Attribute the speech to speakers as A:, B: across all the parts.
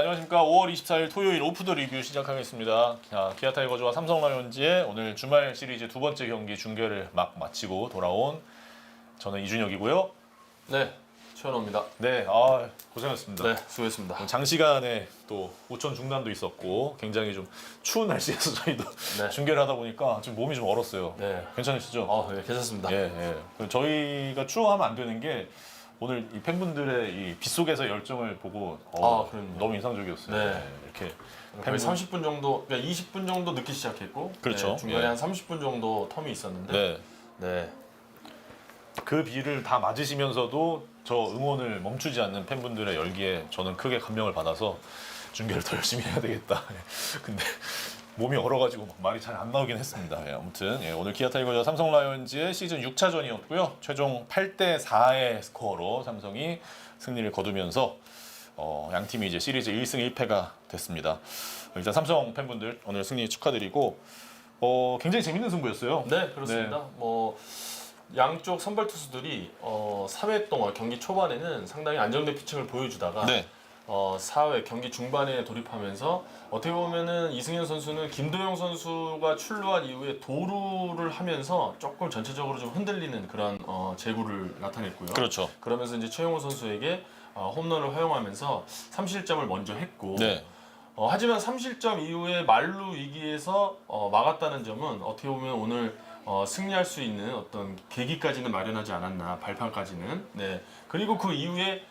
A: 네, 안녕하십니까. 5월 24일 토요일 오프더 리뷰 시작하겠습니다. 자, 기아 타이거즈와 삼성 라이온즈의 오늘 주말 시리즈 두 번째 경기 중계를 막 마치고 돌아온 저는 이준혁이고요.
B: 네, 최현호입니다.
A: 네, 아, 고생하셨습니다.
B: 네, 수고했습니다.
A: 장시간에 또 우천 중단도 있었고 굉장히 좀 추운 날씨에서 저희도
B: 네.
A: 중계를 하다 보니까 지금 몸이 좀 얼었어요.
B: 네.
A: 괜찮으시죠?
B: 어, 네, 괜찮습니다.
A: 예, 예. 그 저희가 추워하면 안 되는 게 오늘 이 팬분들의 이 빗속에서 열정을 보고 어,
B: 아, 그럼요.
A: 너무 인상적이었어요.
B: 네.
A: 예, 이렇게
B: 거의
A: 팬분-
B: 30분 정도, 그러니까 20분 정도 늦게 시작했고,
A: 그렇죠.
B: 네, 중간에
A: 네.
B: 한 30분 정도 텀이 있었는데,
A: 네.
B: 네,
A: 그 비를 다 맞으시면서도 저 응원을 멈추지 않는 팬분들의 열기에 저는 크게 감명을 받아서 중계를 더 열심히 해야 되겠다. 근데 몸이 얼어가지고 막 말이 잘 안 나오긴 했습니다. 예, 아무튼 예, 오늘 기아 타이거즈와 삼성 라이온즈의 시즌 6차전이었고요. 최종 8대 4의 스코어로 삼성이 승리를 거두면서 어, 양 팀이 이제 시리즈 1승 1패가 됐습니다. 일단 삼성 팬분들 오늘 승리 축하드리고 어, 굉장히 재밌는 승부였어요.
B: 네, 그렇습니다. 뭐 양쪽 선발 투수들이 어, 4회 동안 경기 초반에는 상당히 안정된 피칭을 보여주다가
A: 네.
B: 어, 4회 경기 중반에 돌입하면서 어떻게 보면은 이승현 선수는 김도영 선수가 출루한 이후에 도루를 하면서 조금 전체적으로 좀 흔들리는 그런 어, 제구를 나타냈고요.
A: 그렇죠.
B: 그러면서 이제 최용호 선수에게 어, 홈런을 허용하면서 3실점을 먼저 했고
A: 네.
B: 어, 하지만 3실점 이후에 말루 위기에서 어, 막았다는 점은 어떻게 보면 오늘 어, 승리할 수 있는 어떤 계기까지는 마련하지 않았나 발판까지는 네 그리고 그 이후에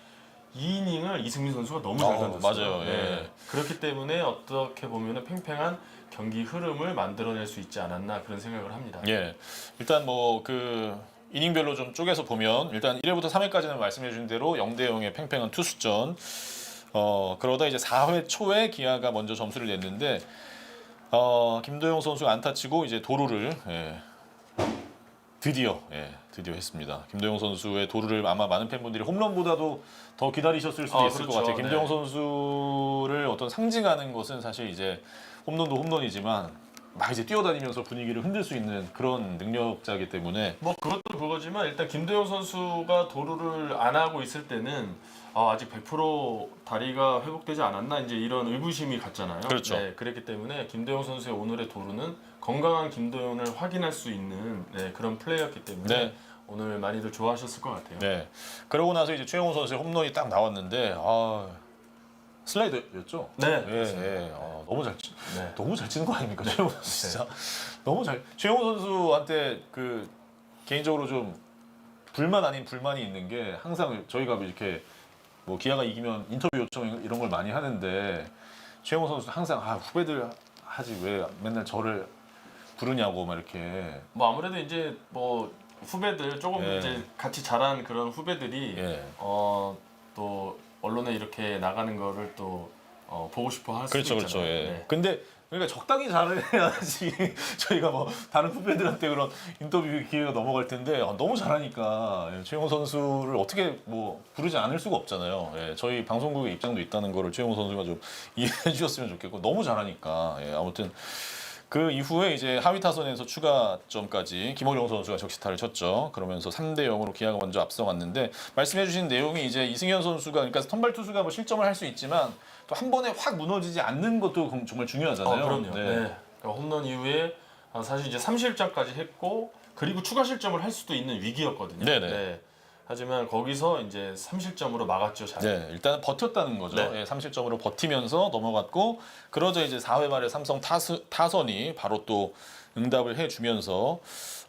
B: 2이닝을 이승민 선수가 너무 잘
A: 어,
B: 던졌어요.
A: 맞아요. 예.
B: 그렇기 때문에 어떻게 보면 팽팽한 경기 흐름을 만들어낼 수 있지 않았나 그런 생각을 합니다.
A: 예. 일단 뭐 그 이닝별로 좀 쪼개서 보면 일단 1회부터 3회까지는 말씀해 주신 대로 0대 0의 팽팽한 투수전. 어, 그러다 이제 4회 초에 기아가 먼저 점수를 냈는데 어, 김도영 선수가 안타 치고 이제 도루를 예. 드디어 예, 드디어 했습니다. 김도영 선수의 도루를 아마 많은 팬분들이 홈런보다도 더 기다리셨을 수도
B: 아,
A: 있을 것
B: 그렇죠.
A: 같아요. 김도영
B: 네.
A: 선수를 어떤 상징하는 것은 사실 이제 홈런도 홈런이지만 막 이제 뛰어다니면서 분위기를 흔들 수 있는 그런 능력자이기 때문에
B: 뭐 그것도 그거지만 일단 김도영 선수가 도루를 안 하고 있을 때는 아, 아직 100% 다리가 회복되지 않았나 이제 이런 의구심이 갔잖아요.
A: 그렇죠.
B: 네, 그랬기 때문에 김도영 선수의 오늘의 도루는 건강한 김도영을 확인할 수 있는 네, 그런 플레이였기 때문에
A: 네.
B: 오늘 많이들 좋아하셨을 것 같아요.
A: 네. 그러고 나서 이제 최영호 선수의 홈런이 딱 나왔는데 아 슬라이드였죠?
B: 네,
A: 예. 예. 아, 너무 잘 치,
B: 네.
A: 너무 잘 치는 거 아닙니까 최영호 선수 진짜 너무 잘 최영호 선수한테 그 개인적으로 좀 불만 아닌 불만이 있는 게 항상 저희가 이렇게 뭐 기아가 이기면 인터뷰 요청 이런 걸 많이 하는데 최영호 선수 항상 아 후배들 하지 왜 맨날 저를 부르냐고 막 이렇게
B: 뭐 아무래도 이제 뭐 후배들 조금
A: 예.
B: 이제 같이 자란 그런 후배들이
A: 예.
B: 어, 또 언론에 이렇게 나가는 거를 또 어, 보고 싶어 할
A: 그렇죠,
B: 수도
A: 그렇죠.
B: 있잖아요.
A: 예.
B: 네.
A: 근데 그러니까 적당히 잘해야지 저희가 뭐 다른 후배들한테 그런 인터뷰 기회가 넘어갈 텐데 아, 너무 잘하니까 예, 최용호 선수를 어떻게 뭐 부르지 않을 수가 없잖아요. 예, 저희 방송국의 입장도 있다는 거를 최용호 선수가 좀 이해해 주셨으면 좋겠고 너무 잘하니까 예, 아무튼 그 이후에 이제 하위 타선에서 추가점까지 김호령 선수가 적시타를 쳤죠. 그러면서 3대 0으로 기아가 먼저 앞서갔는데 말씀해 주신 내용이 이제 이승현 선수가 그러니까 선발 투수가 뭐 실점을 할 수 있지만 또 한 번에 확 무너지지 않는 것도 공- 정말 중요하잖아요.
B: 어, 그럼요. 네. 그러니까 홈런 이후에 아, 사실 이제 3실점까지 했고 그리고 추가 실점을 할 수도 있는 위기였거든요.
A: 네네.
B: 하지만 거기서 이제 3실점으로 막았죠. 잘.
A: 네, 일단 버텼다는 거죠.
B: 네.
A: 예, 3실점으로 버티면서 넘어갔고 그러자 이제 4회 말에 삼성 타스, 타선이 바로 또 응답을 해주면서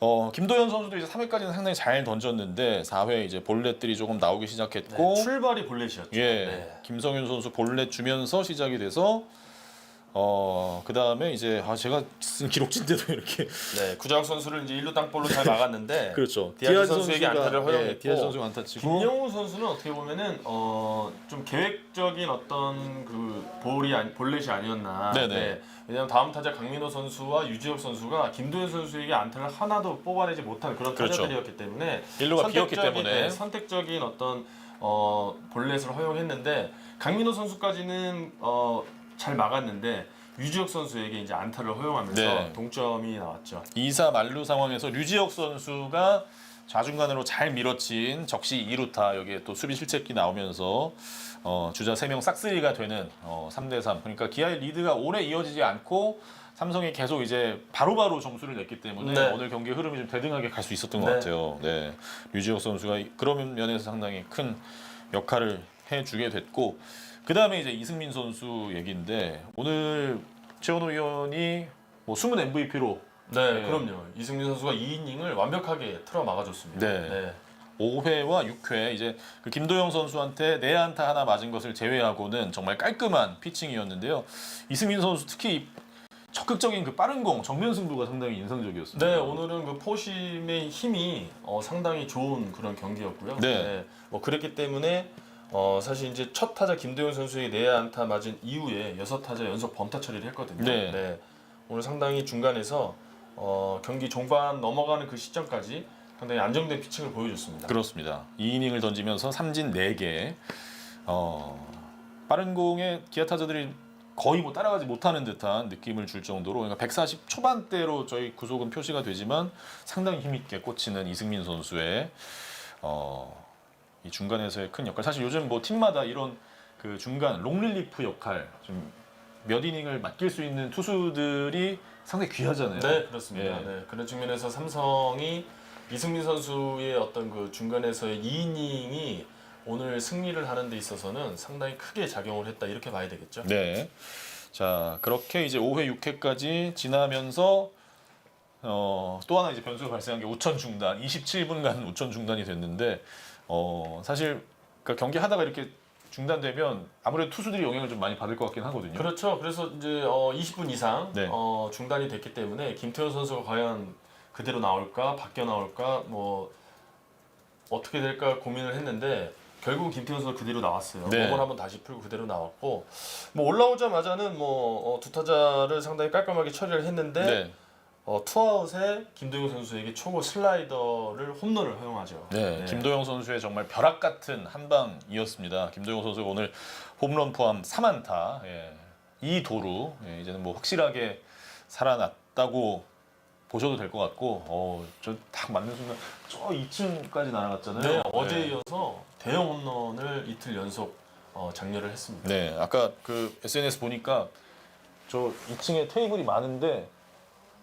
A: 어, 김도현 선수도 이제 3회까지는 상당히 잘 던졌는데 4회 이제 볼넷들이 조금 나오기
B: 네,
A: 시작했고
B: 출발이 볼넷이었죠.
A: 예,
B: 네.
A: 김성윤 선수 볼넷 주면서 시작이 돼서 어, 그 다음에 이제 아 제가 쓴 기록진대로 이렇게
B: 네, 구자욱 선수를 이제 1루 땅볼로 잘 막았는데
A: 그렇죠.
B: 디아즈 선수에게 안타를 허용했고
A: 예, 디아즈 선수가 안타 치고
B: 김영우 선수는 어떻게 보면은 어, 좀 계획적인 어떤 그 볼이 아니, 볼넷이 아니었나.
A: 네네.
B: 왜냐하면 다음 타자 강민호 선수와 유지혁 선수가 김도현 선수에게 안타를 하나도 뽑아내지 못한 그런
A: 그렇죠.
B: 타자들이었기 때문에
A: 일루가 비었기
B: 선택적인,
A: 때문에
B: 네, 선택적인 어떤 어, 볼넷을 허용했는데 강민호 선수까지는 어, 잘 막았는데 유지혁 선수에게 이제 안타를 허용하면서
A: 네.
B: 동점이 나왔죠.
A: 2사 만루 상황에서 류지혁 선수가 좌중간으로 잘 밀어친 적시 2루타 여기에 또 수비 실책기 나오면서 어, 주자 3명 싹쓸이가 되는 어, 3대 3. 그러니까 기아의 리드가 오래 이어지지 않고 삼성이 계속 이제 바로바로 점수를 냈기 때문에
B: 네.
A: 오늘 경기 흐름이 좀 대등하게 갈 수 있었던 것
B: 네.
A: 같아요. 네. 류지혁 선수가 그런 면에서 상당히 큰 역할을 해주게 됐고 그 다음에 이제 이승민 선수 얘기인데 오늘 최원호 위원이 뭐 숨은 MVP로
B: 네,
A: 네.
B: 그럼요. 이승민 선수가 2이닝을 완벽하게 틀어 막아줬습니다.
A: 네. 5회와 6회 이제 그 김도영 선수한테 내안타 하나 맞은 것을 제외하고는 정말 깔끔한 피칭이었는데요. 이승민 선수 특히 적극적인 그 빠른 공 정면 승부가 상당히 인상적이었습니다.
B: 네, 오늘은 그 포심의 힘이 어, 상당히 좋은 그런 경기였고요.
A: 네.
B: 뭐 그랬기 때문에 어, 사실 이제 첫 타자 김도현 선수의 내야 안타 맞은 이후에 여섯 타자 연속 범타 처리를 했거든요.
A: 네.
B: 오늘 상당히 중간에서 어, 경기 종반 넘어가는 그 시점까지 상당히 안정된 피칭을 보여줬습니다.
A: 그렇습니다. 2이닝을 던지면서 삼진 4개. 어, 빠른 공에 기아 타자들이 거의 뭐 따라가지 못하는 듯한 느낌을 줄 정도로 그러니까 140 초반대로 저희 구속은 표시가 되지만 상당히 힘있게 꽂히는 이승민 선수의 어, 이 중간에서의 큰 역할. 사실 요즘 뭐 팀마다 이런 그 중간 롱릴리프 역할 좀 몇 이닝을 맡길 수 있는 투수들이 상당히 귀하잖아요.
B: 네, 그렇습니다.
A: 예.
B: 네, 그런 측면에서 삼성이 이승민 선수의 어떤 그 중간에서의 2이닝이 오늘 승리를 하는 데 있어서는 상당히 크게 작용을 했다 이렇게 봐야 되겠죠.
A: 네. 자, 그렇게 이제 5회, 6회까지 지나면서 어, 또 하나 이제 변수가 발생한 게 우천 중단. 27분간 우천 중단이 됐는데 어, 사실 그러니까 경기 하다가 이렇게 중단되면 아무래도 투수들이 영향을 좀 많이 받을 것 같긴 하거든요.
B: 그렇죠. 그래서 이제 어, 20분 이상
A: 네.
B: 어, 중단이 됐기 때문에 김태현 선수가 과연 그대로 나올까 바뀌어 나올까 뭐 어떻게 될까 고민을 했는데 결국 김태현 선수 그대로 나왔어요.
A: 네.
B: 몸을 한번 다시 풀고 그대로 나왔고 뭐 올라오자마자는 뭐두 타자를 상당히 깔끔하게 처리를 했는데
A: 네.
B: 어, 투아웃에 김도영 선수에게 초고 슬라이더를 홈런을 허용하죠.
A: 네, 김도영 선수의 정말 벼락 같은 한 방이었습니다. 김도영 선수가 오늘 홈런 포함 3안타, 예, 이 도루 예, 이제는 뭐 확실하게 살아났다고 보셔도 될 것 같고, 어, 저 딱 맞는 순간 저 2층까지 날아갔잖아요.
B: 네, 어제 이어서 대형 홈런을 이틀 연속 어, 장렬을 했습니다.
A: 네, 아까 그 SNS 보니까 저 2층에 테이블이 많은데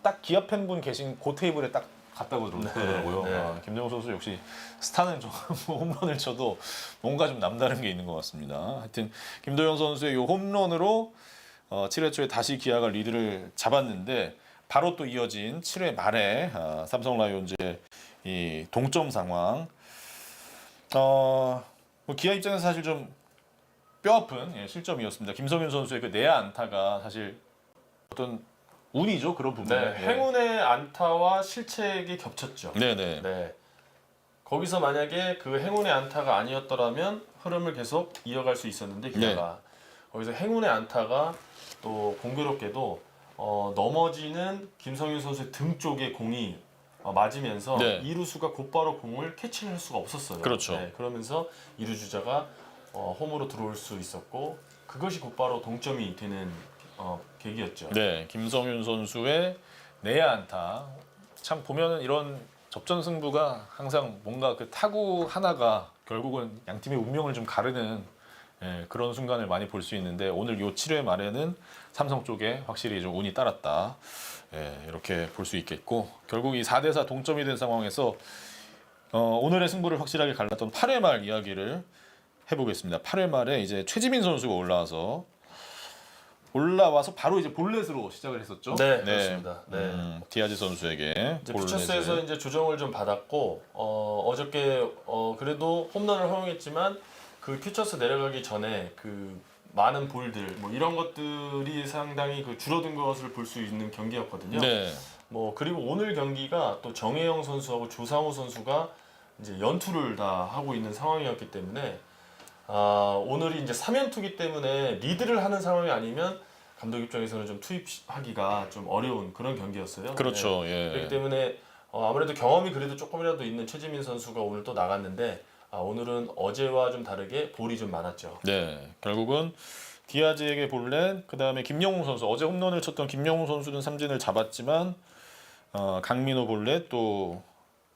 A: 딱 기아 팬분 계신 그 테이블에 딱 갔다고 그러더라고요.
B: 네.
A: 아, 김정우 선수 역시 스타는 좀 홈런을 쳐도 뭔가 좀 남다른 게 있는 것 같습니다. 하여튼 김도영 선수의 이 홈런으로 어, 7회 초에 다시 기아가 리드를 잡았는데 바로 또 이어진 7회 말에 아, 삼성 라이온즈의 이 동점 상황. 어, 뭐 기아 입장에서 사실 좀 뼈아픈 예, 실점이었습니다. 김성윤 선수의 그 내야 안타가 사실 어떤 운이죠 그런 부분에.
B: 네,
A: 예.
B: 행운의 안타와 실책이 겹쳤죠.
A: 네네.
B: 네. 거기서 만약에 그 행운의 안타가 아니었더라면 흐름을 계속 이어갈 수 있었는데 기아가
A: 네.
B: 거기서 행운의 안타가 또 공교롭게도 어, 넘어지는 김성윤 선수의 등 쪽에 공이 어, 맞으면서
A: 네.
B: 이루수가 곧바로 공을 캐치를 할 수가 없었어요.
A: 그렇죠.
B: 네, 그러면서 이루 주자가 어, 홈으로 들어올 수 있었고 그것이 곧바로 동점이 되는 어, 계기였죠.
A: 네, 김성윤 선수의 내야 안타. 참 보면은 이런 접전 승부가 항상 뭔가 그 타구 하나가 결국은 양 팀의 운명을 좀 가르는 예, 그런 순간을 많이 볼 수 있는데 오늘 요 7회 말에는 삼성 쪽에 확실히 좀 운이 따랐다. 예, 이렇게 볼 수 있겠고 결국 이 4대 4 동점이 된 상황에서 어, 오늘의 승부를 확실하게 갈랐던 8회 말 이야기를 해보겠습니다. 8회 말에 이제 최지민 선수가 올라와서 올라와서 바로 이제 볼넷으로 시작을 했었죠.
B: 네, 그렇습니다. 네.
A: 음, 디아즈 선수에게
B: 이제
A: 볼넷을.
B: 퓨처스에서 이제 조정을 좀 받았고 어, 어저께 어, 그래도 홈런을 허용했지만 그 퓨처스 내려가기 전에 그 많은 볼들 뭐 이런 것들이 상당히 그 줄어든 것을 볼 수 있는 경기였거든요.
A: 네,
B: 뭐 그리고 오늘 경기가 또 정혜영 선수하고 조상우 선수가 이제 연투를 다 하고 있는 상황이었기 때문에 아, 오늘이 이제 3연투기 때문에 리드를 하는 상황이 아니면 감독 입장에서는 좀 투입하기가 좀 어려운 그런 경기였어요. 네.
A: 그렇죠.
B: 그렇기
A: 예.
B: 때문에 어, 아무래도 경험이 그래도 조금이라도 있는 최지민 선수가 오늘 또 나갔는데 아, 오늘은 어제와 좀 다르게 볼이 좀 많았죠.
A: 네, 결국은 디아즈에게 볼넷, 그 다음에 김영웅 선수 어제 홈런을 쳤던 김영웅 선수는 삼진을 잡았지만 어, 강민호 볼넷 또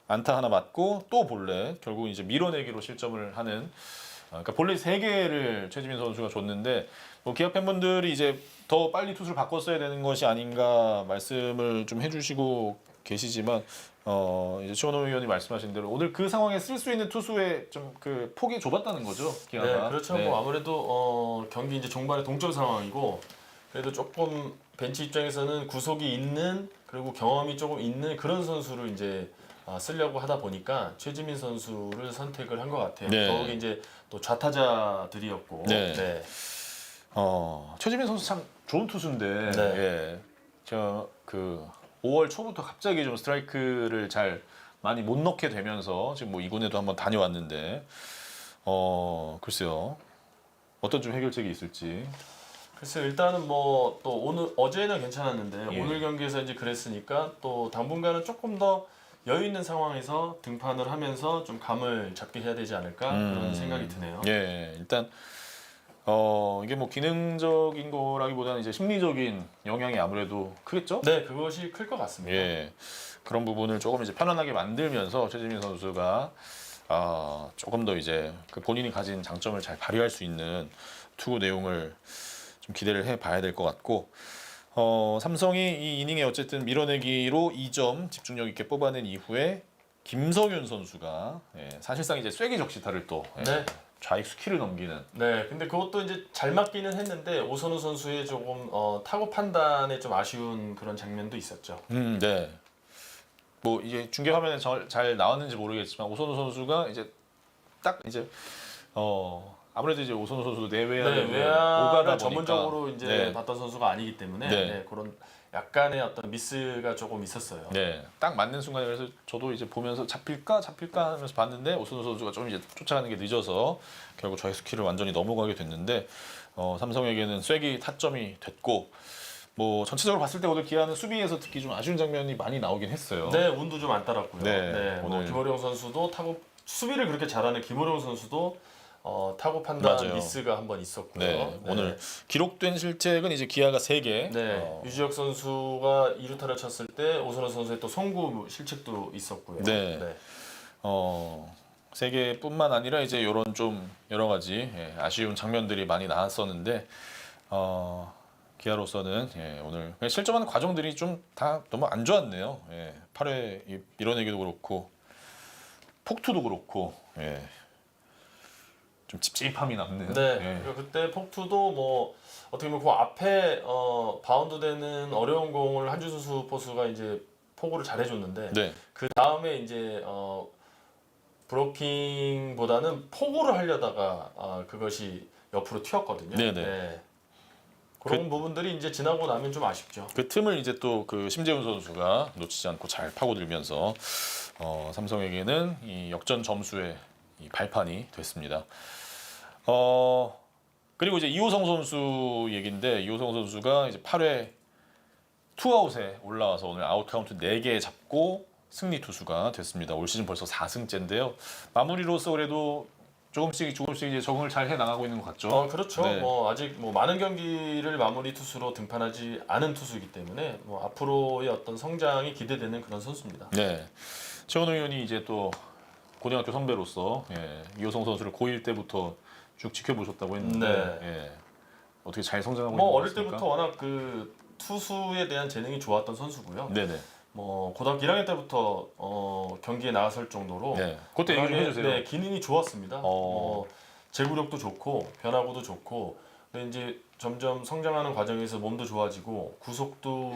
A: 안타 하나 맞고 또 볼넷 결국 이제 밀어내기로 실점을 하는 어, 그러니까 볼넷 세 개를 최지민 선수가 줬는데 뭐 기아 팬분들이 이제 더 빨리 투수를 바꿨어야 되는 것이 아닌가 말씀을 좀 해주시고 계시지만 어 이제 최원호 의원이 말씀하신 대로 오늘 그 상황에 쓸 수 있는 투수의 좀 그 폭이 좁았다는 거죠
B: 네,
A: 기아가.
B: 그렇죠. 뭐 아무래도 어, 경기 이제 종반에 동점 상황이고 그래도 조금 벤치 입장에서는 구속이 있는 그리고 경험이 조금 있는 그런 선수를 이제 아, 쓰려고 하다 보니까 최지민 선수를 선택을 한 것 같아요.
A: 네.
B: 더욱이 이제 또 좌타자들이었고
A: 네.
B: 네.
A: 어 최지민 선수 참 좋은 투수인데
B: 네.
A: 예. 저그 5월 초부터 갑자기 좀 스트라이크를 잘 많이 못 넣게 되면서 지금 뭐 이군에도 한번 다녀왔는데 어 글쎄요 어떤 좀 해결책이 있을지
B: 글쎄 일단은 뭐 또 오늘 어제는 괜찮았는데
A: 예.
B: 오늘 경기에서 이제 그랬으니까 또 당분간은 조금 더 여유 있는 상황에서 등판을 하면서 좀 감을 잡게 해야 되지 않을까 그런
A: 음.
B: 생각이 드네요.
A: 예 일단 어 이게 뭐 기능적인 거라기보다는 이제 심리적인 영향이 아무래도 크겠죠
B: 네, 그것이 클 것 같습니다.
A: 예 그런 부분을 조금 이제 편안하게 만들면서 최지민 선수가 아 조금 더 이제 그 본인이 가진 장점을 잘 발휘할 수 있는 투구 내용을 좀 기대를 해봐야 될 것 같고 어, 삼성이 이 이닝에 어쨌든 밀어내기로 2점 집중력 있게 뽑아낸 이후에 김성윤 선수가 예, 사실상 이제 쐐기 적시타를 또 예,
B: 네.
A: 좌익수 키를 넘기는
B: 네, 근데 그것도 이제 잘 맞기는 했는데 오선우 선수의 조금 어, 타구 판단에 좀 아쉬운 그런 장면도 있었죠.
A: 음, 네. 뭐 이게 중계 화면에 잘, 잘 나왔는지 모르겠지만 오선우 선수가 이제 딱 이제 어 아무래도 이제 오선우 선수도 내외야를
B: 네,
A: 오가다
B: 외야를
A: 보니까
B: 전문적으로 이제
A: 네.
B: 봤던 선수가 아니기 때문에
A: 네.
B: 네, 그런 약간의 어떤 미스가 조금 있었어요.
A: 네, 딱 맞는 순간에 그래서 저도 이제 보면서 잡힐까 잡힐까 하면서 봤는데 오선우 선수가 좀 이제 쫓아가는 게 늦어서 결국 좌익수 키를 완전히 넘어가게 됐는데 어, 삼성에게는 쐐기 타점이 됐고 뭐 전체적으로 봤을 때 오늘 기아는 수비에서 특히 좀 아쉬운 장면이 많이 나오긴 했어요.
B: 네, 운도 좀 안 따랐고요.
A: 네,
B: 네, 뭐
A: 오늘-
B: 김호령 선수도 타구 수비를 그렇게 잘하는 김호령 선수도 어, 타구 판단
A: 맞아요.
B: 미스가 한 번 있었고요.
A: 네, 오늘 기록된 실책은 이제 기아가 3개.
B: 네,
A: 어,
B: 유지혁 선수가 2루타를 쳤을 때 오선호 선수의 또 송구 실책도 있었고요.
A: 네. 어, 세계뿐만 아니라 이제 이런 좀 여러 가지 예, 아쉬운 장면들이 많이 나왔었는데 어, 기아로서는 예, 오늘 그냥 실점하는 과정들이 좀 다 너무 안 좋았네요. 예, 8회 이 밀어내기도 그렇고 폭투도 그렇고 예, 좀 찝찝함이 남는.
B: 네.
A: 예.
B: 그리고 그때 폭투도 뭐 어떻게 보면 그 앞에 어, 바운드 되는 어려운 공을 한준 선수 포수가 이제 포구를 잘 해줬는데
A: 네.
B: 그 다음에 이제 어, 브로킹보다는 포구를 하려다가 어, 그것이 옆으로 튀었거든요.
A: 네네.
B: 그런 부분들이 이제 지나고 나면 좀 아쉽죠.
A: 그 틈을 이제 또 그 심재훈 선수가 놓치지 않고 잘 파고들면서 어, 삼성에게는 이 역전 점수의 이 발판이 됐습니다. 어 그리고 이제 이호성 선수 얘긴데 이호성 선수가 이제 8회 투아웃에 올라와서 오늘 아웃 카운트 4개 잡고 승리 투수가 됐습니다. 올 시즌 벌써 4승째인데요. 마무리로서 그래도 조금씩 조금씩 이제 적응을 잘 해 나가고 있는 것 같죠.
B: 어 그렇죠.
A: 네.
B: 뭐 아직 뭐 많은 경기를 마무리 투수로 등판하지 않은 투수이기 때문에 뭐 앞으로의 어떤 성장이 기대되는 그런 선수입니다.
A: 네. 최원호 의원이 이제 또 고등학교 선배로서 예, 이호성 선수를 고1 때부터 쭉 지켜보셨다고 했는데
B: 네.
A: 예, 어떻게 잘 성장하고
B: 뭐
A: 있는 것
B: 어릴
A: 같습니까?
B: 때부터 워낙 그 투수에 대한 재능이 좋았던 선수고요.
A: 네네.
B: 뭐 고등학교 1학년 때부터 어, 경기에 나설 정도로
A: 네. 그때 얘기 좀 해주세요.
B: 네, 기능이 좋았습니다.
A: 어.
B: 뭐 제구력도 좋고 변화구도 좋고 근데 이제 점점 성장하는 과정에서 몸도 좋아지고 구속도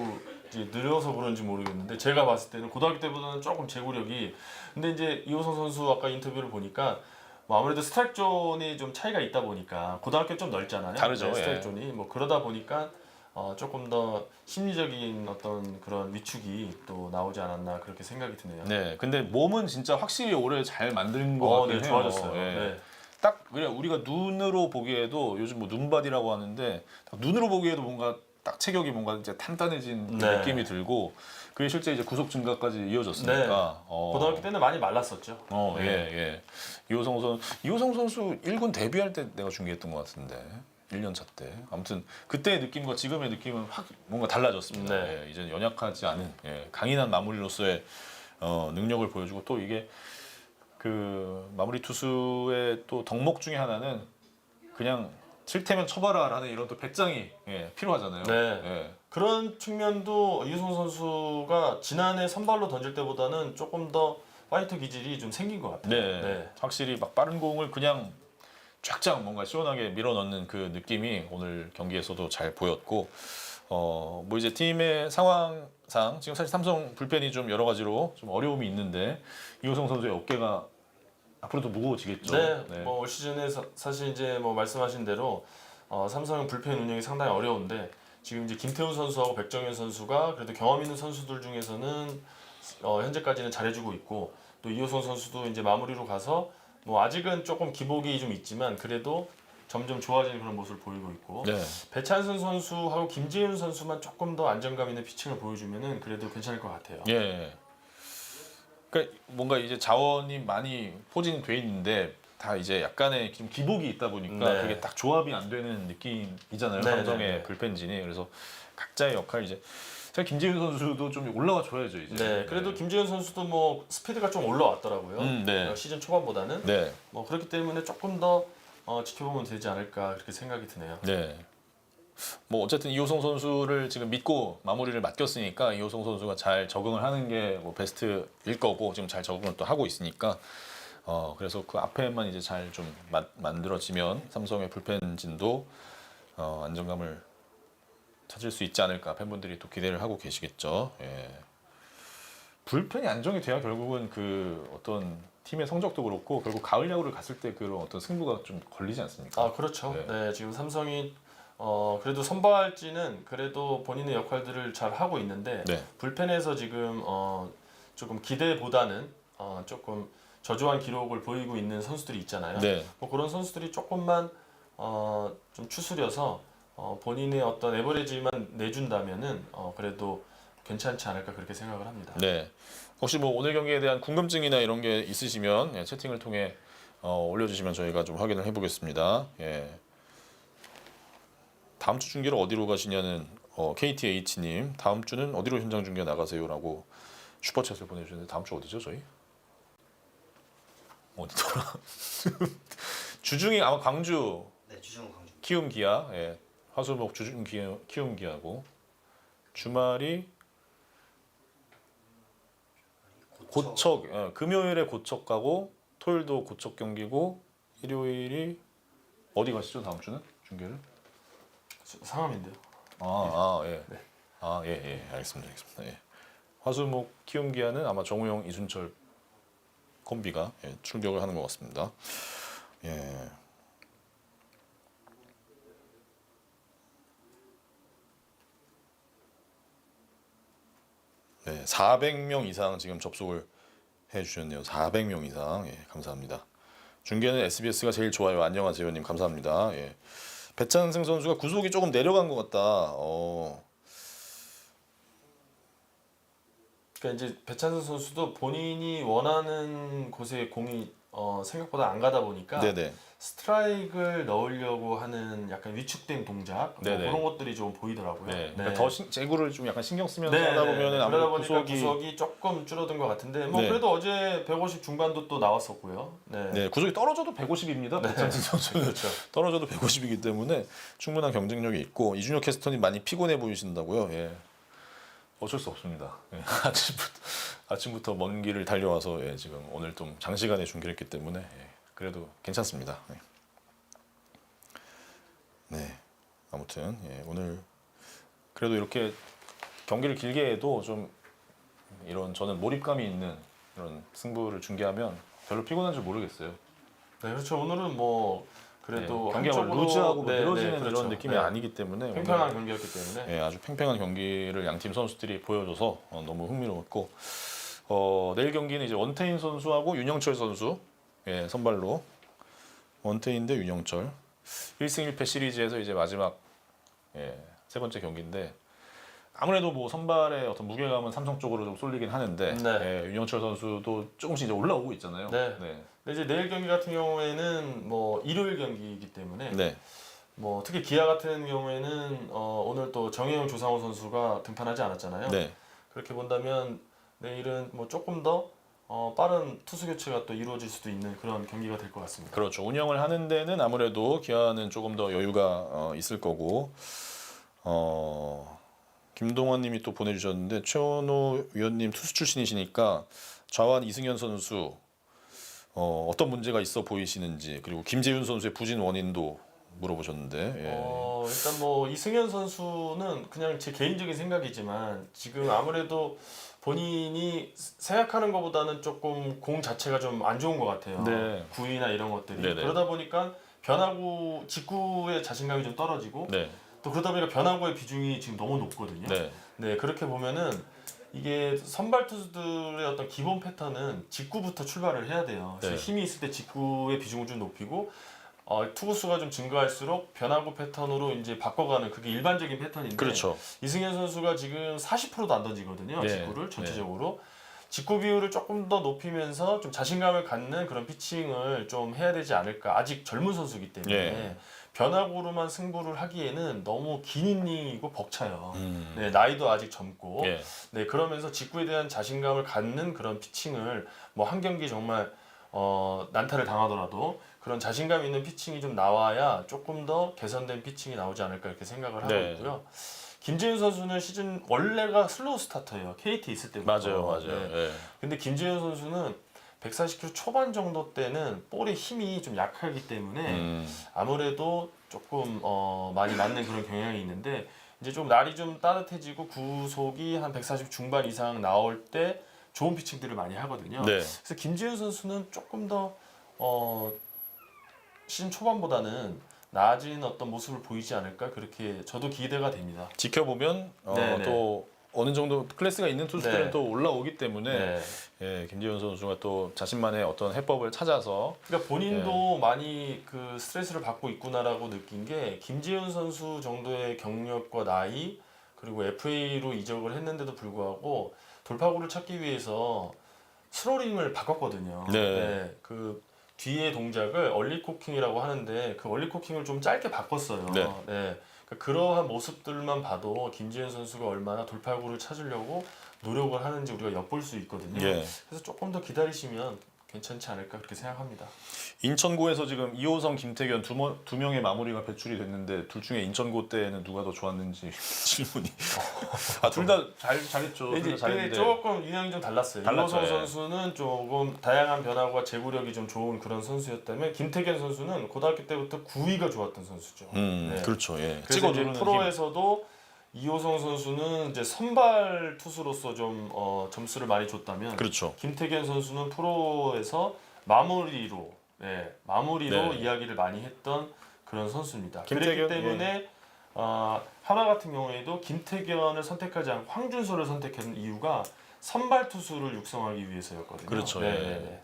B: 이제 느려서 그런지 모르겠는데 제가 봤을 때는 고등학교 때보다는 조금 제구력이 근데 이제 이호성 선수 아까 인터뷰를 보니까 뭐 아무래도 스트라이크 존이 좀 차이가 있다 보니까 고등학교 좀 넓잖아요.
A: 다르죠,
B: 네, 스트라이크
A: 예.
B: 존이 뭐 그러다 보니까 어, 조금 더 심리적인 어떤 그런 위축이 또 나오지 않았나 그렇게 생각이 드네요.
A: 네. 근데 몸은 진짜 확실히 올해 잘 만든 것
B: 어,
A: 같긴
B: 네,
A: 해요.
B: 좋아졌어요.
A: 예.
B: 네.
A: 딱 그래 우리가 눈으로 보기에도 요즘 뭐 눈바디라고 하는데 딱 눈으로 보기에도 뭔가 딱 체격이 뭔가 이제 탄탄해진 그
B: 네.
A: 느낌이 들고 그게 실제 이제 구속 증가까지 이어졌으니까
B: 네.
A: 어.
B: 고등학교 때는 많이 말랐었죠.
A: 어,
B: 네.
A: 예, 예. 이호성 선수, 이호성 선수 1군 데뷔할 때 내가 중계했던 것 같은데. 1년 차 때. 아무튼 그때의 느낌과 지금의 느낌은 확 뭔가 달라졌습니다.
B: 네.
A: 예, 이제 연약하지 않은 예, 강인한 마무리로서의 어, 능력을 보여주고 또 이게 그 마무리 투수의 또 덕목 중에 하나는 그냥 칠 테면 쳐봐라라는 이런 또 배짱이 예, 필요하잖아요.
B: 네.
A: 예.
B: 그런 측면도 이우성 선수가 지난해 선발로 던질 때보다는 조금 더 파이터 기질이 좀 생긴 것 같아요.
A: 네.
B: 네.
A: 확실히 막 빠른 공을 그냥 쫙쫙 뭔가 시원하게 밀어넣는 그 느낌이 오늘 경기에서도 잘 보였고 어 뭐 이제 팀의 상황상 지금 사실 삼성 불펜이 좀 여러 가지로 좀 어려움이 있는데 이호성 선수의 어깨가 앞으로도 무거워지겠죠.
B: 네, 뭐올 시즌에 사, 사실 이제 뭐 말씀하신 대로 어, 삼성은 불펜 운영이 상당히 어려운데 지금 이제 김태우 선수하고 백정현 선수가 그래도 경험 있는 선수들 중에서는 어, 현재까지는 잘해주고 있고 또 이호성 선수도 이제 마무리로 가서 뭐 아직은 조금 기복이 좀 있지만 그래도 점점 좋아지는 그런 모습을 보이고 있고
A: 네.
B: 배찬선 선수하고 김재윤 선수만 조금 더 안정감 있는 피칭을 보여주면은 그래도 괜찮을 것 같아요.
A: 예. 그러니까 뭔가 이제 자원이 많이 포진돼 있는데 다 이제 약간의 좀 기복이 있다 보니까
B: 네.
A: 그게 딱 조합이 안 되는 느낌이잖아요.
B: 네,
A: 삼성의
B: 네, 네.
A: 불펜진이 그래서 각자의 역할 이제 사실 김재윤 선수도 좀 올라와 줘야죠 이제.
B: 네, 그래도 김재윤 선수도 뭐 스피드가 좀 올라왔더라고요.
A: 음, 네.
B: 어, 시즌 초반보다는
A: 네.
B: 뭐 그렇기 때문에 조금 더 어, 지켜보면 되지 않을까 그렇게 생각이 드네요.
A: 네. 뭐 어쨌든 이호성 선수를 지금 믿고 마무리를 맡겼으니까 이호성 선수가 잘 적응을 하는 게 뭐 베스트일 거고 지금 잘 적응을 또 하고 있으니까 어 그래서 그 앞에만 이제 잘 좀 만들어지면 삼성의 불펜진도 어 안정감을 찾을 수 있지 않을까 팬분들이 또 기대를 하고 계시겠죠. 예. 불펜이 안정이 돼야 결국은 그 어떤 팀의 성적도 그렇고 결국 가을 야구를 갔을 때 그런 어떤 승부가 좀 걸리지 않습니까?
B: 아 그렇죠.
A: 네.
B: 네. 지금 삼성이 어 그래도 선발진은 그래도 본인의 역할들을 잘 하고 있는데
A: 네.
B: 불펜에서 지금 어 조금 기대보다는 어 조금 저조한 기록을 보이고 있는 선수들이 있잖아요.
A: 네.
B: 뭐 그런 선수들이 조금만 어 좀 추스려서 어 본인의 어떤 에버리지만 내준다면은 어 그래도 괜찮지 않을까 그렇게 생각을 합니다.
A: 네. 혹시 뭐 오늘 경기에 대한 궁금증이나 이런 게 있으시면 예, 채팅을 통해 어, 올려주시면 저희가 좀 확인을 해보겠습니다. 예. 다음 주 중계를 어디로 가시냐는 어, KTH님 다음 주는 어디로 현장 중계 나가세요라고 슈퍼챗을 보내주셨는데 다음 주 어디죠 저희? 어디더라? 주중이 아마 광주
C: 네, 주중 광주.
A: 키움 기아, 예. 화수목 주중 기아, 키움 기아고 주말이 고척 어, 금요일에 고척 가고 토요일도 고척 경기고 일요일이 어디 가시죠 다음 주는 중계를?
B: 상암인데요.
A: 아, 아 예. 아, 예, 예. 알겠습니다. 알겠습니다. 예. 화수목 키움 기아는 아마 정우영 이순철 콤비가 예, 출격을 하는 것 같습니다. 예. 네, 400명 이상 지금 접속을 해 주셨네요. 400명 이상. 예, 감사합니다. 중계는 SBS가 제일 좋아요. 안녕하세요 님 감사합니다. 예. 배찬승 선수가 구속이 조금 내려간 것 같다. 어,
B: 그러니까 이제 배찬선 선수도 본인이 원하는 곳에 공이 어, 생각보다 안 가다 보니까
A: 네네.
B: 스트라이크를 넣으려고 하는 약간 위축된 동작 뭐
A: 네네.
B: 그런 것들이 좀 보이더라고요.
A: 네. 그러니까 더 신, 제구를 좀 약간 신경 쓰면서
B: 네,
A: 하다
B: 네.
A: 보면은
B: 그러다
A: 아무래도
B: 보니까
A: 구속이
B: 구속이, 조금 줄어든 것 같은데 뭐
A: 네.
B: 그래도 어제 150 중반도 또 나왔었고요. 네.
A: 네, 구속이 떨어져도 150입니다. 배찬승 선수는
B: 그렇죠.
A: 떨어져도 150이기 때문에 충분한 경쟁력이 있고 이준혁 캐스터님 많이 피곤해 보이신다고요. 예. 어쩔 수 없습니다. 예. 아침부터 아침부터 먼 길을 달려와서 예, 지금 오늘 좀 장시간에 중계를 했기 때문에 예, 그래도 괜찮습니다. 예. 네. 아무튼 예, 오늘 그래도 이렇게 경기를 길게 해도 좀 이런 저는 몰입감이 있는 이런 승부를 중계하면 별로 피곤한 줄 모르겠어요.
B: 네, 그렇죠. 오늘은 뭐 그래도
A: 네, 경기가
B: 한쪽으로-
A: 루즈하고
B: 네,
A: 늘어지는
B: 네, 그렇죠.
A: 이런 느낌이
B: 네.
A: 아니기 때문에
B: 팽팽한
A: 오늘,
B: 경기였기 때문에
A: 예, 아주 팽팽한 경기를 양팀 선수들이 보여줘서 어, 너무 흥미로웠고 어, 내일 경기는 이제 원태인 선수하고 윤영철 선수 예, 선발로 원태인 대 윤영철 1승 1패 시리즈에서 이제 마지막 예, 세 번째 경기인데 아무래도 뭐 선발의 어떤 무게감은 삼성 쪽으로 좀 쏠리긴 하는데
B: 네.
A: 예, 윤영철 선수도 조금씩 이제 올라오고 있잖아요.
B: 네.
A: 네.
B: 근데 이제 내일 경기 같은 경우에는 뭐 일요일 경기이기 때문에
A: 네.
B: 뭐 특히 기아 같은 경우에는 어, 오늘 또 정혜영 조상우 선수가 등판하지 않았잖아요.
A: 네.
B: 그렇게 본다면 내일은 뭐 조금 더 어, 빠른 투수 교체가 또 이루어질 수도 있는 그런 경기가 될 것 같습니다.
A: 그렇죠. 운영을 하는 데는 아무래도 기아는 조금 더 여유가 어, 있을 거고 어, 김동원 님이 또 보내주셨는데 최원호 위원님 투수 출신이시니까 좌완 이승현 선수 어, 어떤 문제가 있어 보이시는지 그리고 김재윤 선수의 부진 원인도 물어보셨는데 예.
B: 어, 일단 뭐 이승현 선수는 그냥 제 개인적인 생각이지만 지금 아무래도 본인이 생각하는 것보다는 조금 공 자체가 좀 안 좋은 것 같아요.
A: 네.
B: 구위나 이런 것들이
A: 네네.
B: 그러다 보니까 변화구 직구의 자신감이 좀 떨어지고
A: 네,
B: 또 그러다 보니까 변화구의 비중이 지금 너무 높거든요.
A: 네,
B: 네, 그렇게 보면은 이게 선발 투수들의 어떤 기본 패턴은 직구부터 출발을 해야 돼요. 그래서
A: 네.
B: 힘이 있을 때 직구의 비중을 좀 높이고 어, 투구수가 좀 증가할수록 변화구 패턴으로 이제 바꿔가는 그게 일반적인 패턴인데
A: 그렇죠.
B: 이승현 선수가 지금 40%도 안 던지거든요.
A: 네,
B: 직구를 전체적으로. 직구 비율을 조금 더 높이면서 좀 자신감을 갖는 그런 피칭을 좀 해야 되지 않을까. 아직 젊은 선수이기 때문에
A: 예.
B: 변화구로만 승부를 하기에는 너무 긴 이닝이고 벅차요.
A: 음,
B: 네, 나이도 아직 젊고
A: 예,
B: 네 그러면서 직구에 대한 자신감을 갖는 그런 피칭을 뭐 한 경기 정말 어, 난타를 당하더라도 그런 자신감 있는 피칭이 좀 나와야 조금 더 개선된 피칭이 나오지 않을까 이렇게 생각을 하고
A: 네.
B: 있고요. 김재윤 선수는 시즌 원래가 슬로우 스타터예요. KT 있을 때부터.
A: 맞아요, 맞아요.
B: 네.
A: 예.
B: 근데 김재윤 선수는 140km 초반 정도 때는 볼의 힘이 좀 약하기 때문에
A: 음,
B: 아무래도 조금 어, 많이 맞는 그런 경향이 있는데 이제 좀 날이 좀 따뜻해지고 구속이 한 140 중반 이상 나올 때 좋은 피칭들을 많이 하거든요.
A: 네,
B: 그래서 김지훈 선수는 조금 더 어, 시즌 초반보다는 나아진 어떤 모습을 보이지 않을까 그렇게 저도 기대가 됩니다.
A: 지켜보면 어,
B: 네, 네.
A: 또 어느 정도 클래스가 있는 투수들은
B: 네.
A: 또 올라오기 때문에
B: 네.
A: 예, 김재현 선수가 또 자신만의 어떤 해법을 찾아서
B: 그러니까 본인도 많이 그 스트레스를 받고 있구나라고 느낀 게 김지훈 선수 정도의 경력과 나이 그리고 FA로 이적을 했는데도 불구하고 돌파구를 찾기 위해서 스로링을 바꿨거든요.
A: 네.
B: 그 뒤에 동작을 얼리 코킹이라고 하는데 그 얼리 코킹을 좀 짧게 바꿨어요.
A: 네.
B: 그러니까 그러한 모습들만 봐도 김지현 선수가 얼마나 돌파구를 찾으려고 노력을 하는지 우리가 엿볼 수 있거든요.
A: 예.
B: 그래서 조금 더 기다리시면 괜찮지 않을까 그렇게 생각합니다.
A: 인천고에서 지금 이호성, 김태견 두, 명- 두 명의 마무리가 배출이 됐는데 둘 중에 인천고 때는 누가 더 좋았는지 질문이 아 둘 다 잘 잘했죠. 둘
B: 이제
A: 다
B: 근데
A: 잘했는데
B: 조금 유형이 좀 달랐어요.
A: 달랐죠,
B: 이호성
A: 예.
B: 선수는 조금 다양한 변화와 제구력이 좀 좋은 그런 선수였다면 김태견 선수는 고등학교 때부터 구위가 좋았던 선수죠.
A: 음
B: 네.
A: 그렇죠. 예.
B: 그래서 이제
A: 찍어주는 힘.
B: 프로에서도 이호성 선수는 이제 선발 투수로서 좀 어, 점수를 많이 줬다면
A: 그렇죠.
B: 김태견 선수는 프로에서 마무리로 네, 마무리로
A: 네.
B: 이야기를 많이 했던 그런 선수입니다.
A: 김태견,
B: 그렇기 때문에 어, 하나 같은 경우에도 김태견을 선택하지 않고 황준서를 선택한 이유가 선발 투수를 육성하기 위해서였거든요.
A: 그렇죠,
B: 네,
A: 예.
B: 네, 네.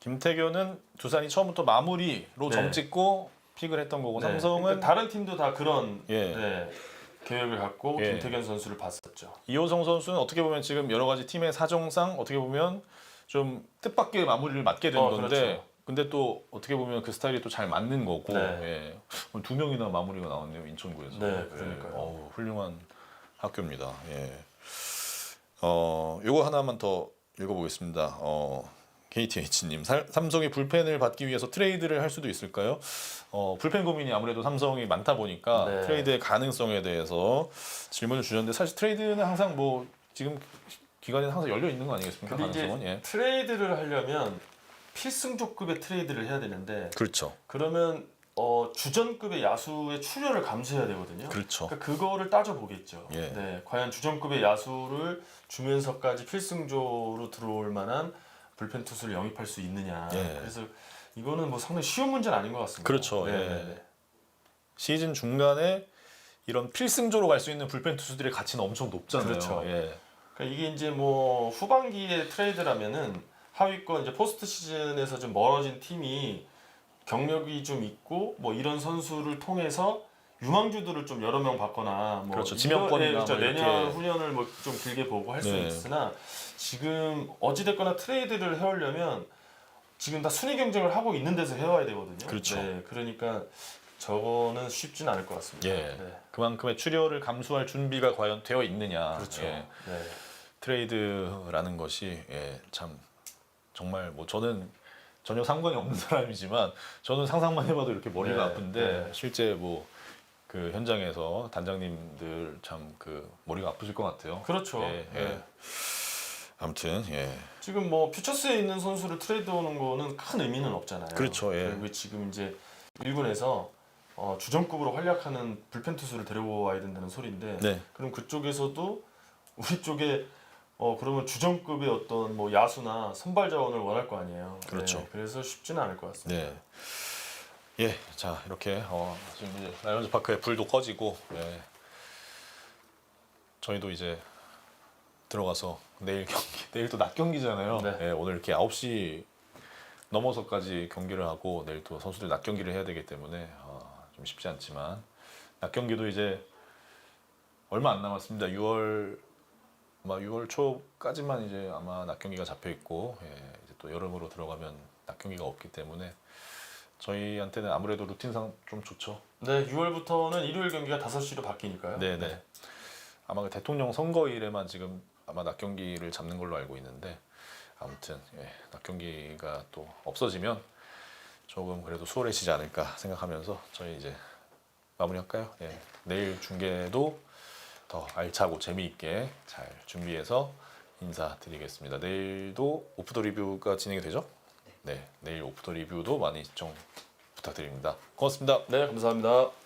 A: 김태견은 두산이 처음부터 마무리로
B: 네.
A: 점 찍고 픽을 했던 거고
B: 네,
A: 삼성은
B: 그러니까 다른 팀도 다 그런
A: 예.
B: 네, 계획을 갖고
A: 예.
B: 김태견 선수를 봤었죠.
A: 이호성 선수는 어떻게 보면 지금 여러 가지 팀의 사정상 어떻게 보면 좀 뜻밖의 마무리를 맡게 된
B: 어,
A: 건데
B: 그렇죠.
A: 근데 또 어떻게 보면 그 스타일이 또 잘 맞는 거고
B: 네.
A: 예. 두 명이나 마무리가 나왔네요 인천구에서
B: 네, 그러니까요.
A: 예. 어우, 훌륭한 학교입니다 예. 어 요거 하나만 더 읽어보겠습니다 어 KTH님 삼성이 불펜을 받기 위해서 트레이드를 할 수도 있을까요? 어, 불펜 고민이 아무래도 삼성이 많다 보니까
B: 네.
A: 트레이드의 가능성에 대해서 질문을 주셨는데 사실 트레이드는 항상 뭐 지금 기간이 항상 열려 있는 거 아니겠습니까?
B: 근데 이제
A: 가능성은 예.
B: 트레이드를 하려면 필승조급의 트레이드를 해야 되는데
A: 그렇죠.
B: 그러면 어, 주전급의 야수의 출혈을 감수해야 되거든요.
A: 그렇죠.
B: 그러니까 그거를 따져 보겠죠.
A: 예.
B: 네, 과연 주전급의 야수를 주면서까지 필승조로 들어올 만한 불펜 투수를 영입할 수 있느냐.
A: 예.
B: 그래서 이거는 뭐 상당히 쉬운 문제는 아닌 것 같습니다.
A: 그렇죠.
B: 네,
A: 예.
B: 네, 네.
A: 시즌 중간에 이런 필승조로 갈 수 있는 불펜 투수들의 가치는 엄청 높잖아요.
B: 그렇죠.
A: 예.
B: 그러니까 이게 이제 뭐 후반기에 트레이드라면은 하위권 이제 포스트 시즌에서 좀 멀어진 팀이 경력이 좀 있고 뭐 이런 선수를 통해서 유망주들을 좀 여러 명 받거나 뭐
A: 그렇죠. 지명권이나
B: 예, 그렇죠.
A: 뭐 이렇게.
B: 내년 후년을 뭐 좀 길게 보고 할 수
A: 네.
B: 있으나 지금 어찌 됐거나 트레이드를 해오려면 지금 다 순위 경쟁을 하고 있는 데서 해와야 되거든요.
A: 그렇죠.
B: 네, 그러니까 저거는 쉽진 않을 것 같습니다.
A: 예.
B: 네.
A: 그만큼의 출혈을 감수할 준비가 과연 되어 있느냐.
B: 그렇죠.
A: 예.
B: 네.
A: 트레이드라는 것이 예, 참 정말 뭐 저는 전혀 상관이 없는 사람이지만 저는 상상만 해봐도 이렇게 머리가
B: 네,
A: 아픈데
B: 네.
A: 실제 뭐 그 현장에서 단장님들 참 그 머리가 아프실 것 같아요.
B: 그렇죠.
A: 예, 예.
B: 예.
A: 아무튼 예.
B: 지금 뭐 퓨처스에 있는 선수를 트레이드 오는 거는 큰 의미는 없잖아요.
A: 그렇죠, 예.
B: 그리고 지금 이제 1군에서 어, 주전급으로 활약하는 불펜 투수를 데려와야 된다는 소리인데
A: 네.
B: 그럼 그쪽에서도 우리 쪽에 어 그러면 주전급의 어떤 뭐 야수나 선발 자원을 원할 거 아니에요.
A: 그렇죠.
B: 네, 그래서 쉽지는 않을 것 같습니다.
A: 네. 예, 자 이렇게 어, 지금 이제 라이온즈 파크의 불도 꺼지고 예. 저희도 이제 들어가서 내일 경기, 내일 또 낮 경기잖아요.
B: 네.
A: 예, 오늘 이렇게 9시 넘어서까지 경기를 하고 내일 또 선수들 낮 경기를 해야 되기 때문에 어, 좀 쉽지 않지만 낮 경기도 이제 얼마 안 남았습니다. 6월 아마 6월 초까지만 이제 아마 낮 경기가 잡혀 있고 예, 이제 또 여름으로 들어가면 낮 경기가 없기 때문에 저희한테는 아무래도 루틴상 좀 좋죠.
B: 네, 6월부터는 일요일 경기가 5시로 바뀌니까요.
A: 네, 네. 아마 그 대통령 선거일에만 지금 아마 낮 경기를 잡는 걸로 알고 있는데 아무튼 예, 낮 경기가 또 없어지면 조금 그래도 수월해지지 않을까 생각하면서 저희 이제 마무리할까요? 예. 내일 중계도 더 알차고 재미있게 잘 준비해서 인사드리겠습니다. 내일도 오프더 리뷰가 진행이 되죠? 네, 내일 오프더 리뷰도 많이 시청 부탁드립니다. 고맙습니다.
B: 네, 감사합니다.